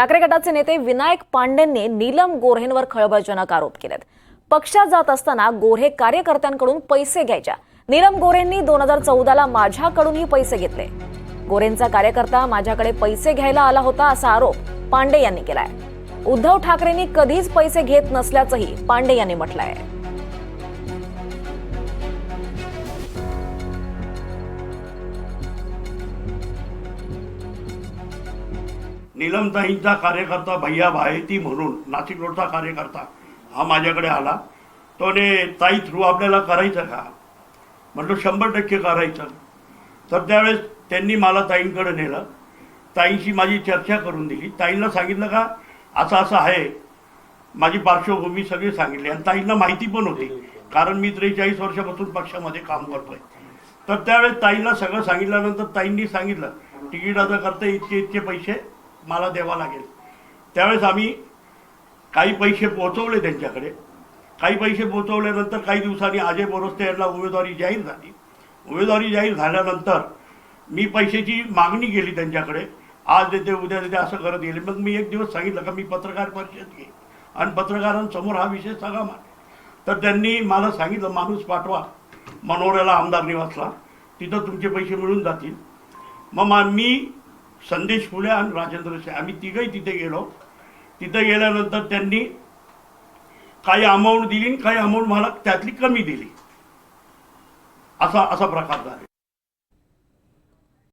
ठाकरे गटाचे नेते विनायक पांडेंनी नीलम गोऱ्हेंवर खळबळजनक आरोप केलेत. पक्षात जात असताना गोऱ्हे कार्यकर्त्यांकडून पैसे घ्यायच्या. नीलम गोऱ्हेंनी दोन हजार चौदाला माझ्याकडूनही पैसे घेतले. गोरेंचा कार्यकर्ता माझ्याकडे पैसे घ्यायला आला होता असा आरोप पांडे यांनी केलाय. उद्धव ठाकरेंनी कधीच पैसे घेत नसल्याचंही पांडे यांनी म्हटलंय. निलमताईंचा कार्यकर्ता भैया भायती म्हणून नाशिक रोडचा कार्यकर्ता हा माझ्याकडे आला. तो ने ताई थ्रू आपल्याला करायचं का? म्हटलं शंभर टक्के करायचं. तर त्यावेळेस त्यांनी मला ताईंकडे नेलं. ताईंशी माझी चर्चा करून दिली. ताईंना सांगितलं का असं असं आहे. माझी पार्श्वभूमी सगळी सांगितली. आणि ताईंना माहिती पण होती कारण मी त्रेचाळीस वर्षापासून पक्षामध्ये काम करतोय. तर त्यावेळेस ताईंना सगळं सांगितल्यानंतर ताईंनी सांगितलं तिकिटाचं करता इतके इतके पैसे. मला द्यावा लागेल. त्यावेळेस आम्ही काही पैसे पोहोचवले त्यांच्याकडे. काही पैसे पोहोचवल्यानंतर काही दिवसांनी अजय बोरस्ते यांना उमेदवारी जाहीर झाली. उमेदवारी जाहीर झाल्यानंतर मी पैशाची मागणी केली त्यांच्याकडे. आज देते उद्या देते असं करत गेले. मग मी एक दिवस सांगितलं का मी पत्रकार परिषद घे आणि पत्रकारांसमोर हा विषय सगळा मान तर त्यांनी मला सांगितलं माणूस पाठवा. मनोऱ्याला आमदार निवासला. तिथं तुमचे पैसे मिळून जातील. मग मी संदेश फुले आणि राजेंद्र शे आम्ही तिघही तिथे गेलो. तिथे गेल्यानंतर त्यांनी काही अमाऊंट दिली आणि काही अमाऊंट मला त्यातली कमी दिली. असा असा प्रकार झाला.